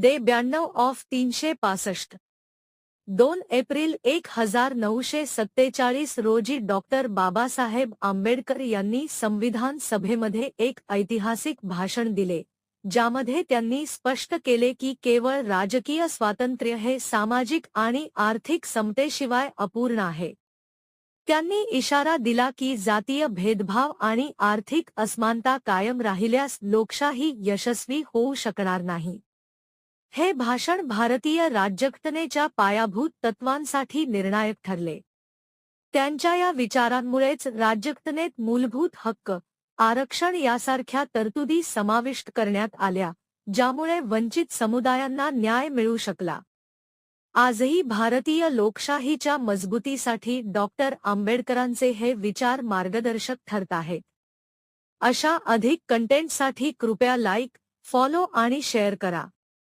दे ब्याण्णव ऑफ़ तीनशे पासष्ट दोन एप्रिल एक हज़ार नऊशे सत्तेचाळीस रोजी डॉक्टर बाबासाहेब आंबेडकर संविधान सभेमध्ये एक ऐतिहासिक भाषण दिले, ज्यामध्ये त्यांनी स्पष्ट केले की केवळ राजकीय स्वातंत्र्य हे सामाजिक आणि आर्थिक समतेशिवाय अपूर्ण आहे. त्यांनी इशारा दिला की जातीय भेदभाव आणि आर्थिक असमानता कायम राहिल्यास लोकशाही यशस्वी होऊ शकणार नाही. हे भाषण भारतीय राज्यघटनेच्या पायाभूत तत्वांसाठी निर्णायक ठरले. त्यांच्या या विचारांमुळेच राज्यघटनेत मूलभूत हक्क आरक्षण यासारख्या तरतुदी समाविष्ट करण्यात आल्या ज्यामुळे वंचित समुदायांना न्याय मिळू शकला. आजही भारतीय लोकशाहीच्या मजबूतीसाठी डॉक्टर आंबेडकरांचे हे विचार मार्गदर्शक ठरत आहेत. अशा अधिक कंटेंटसाठी कृपया लाईक फॉलो आणि शेअर करा.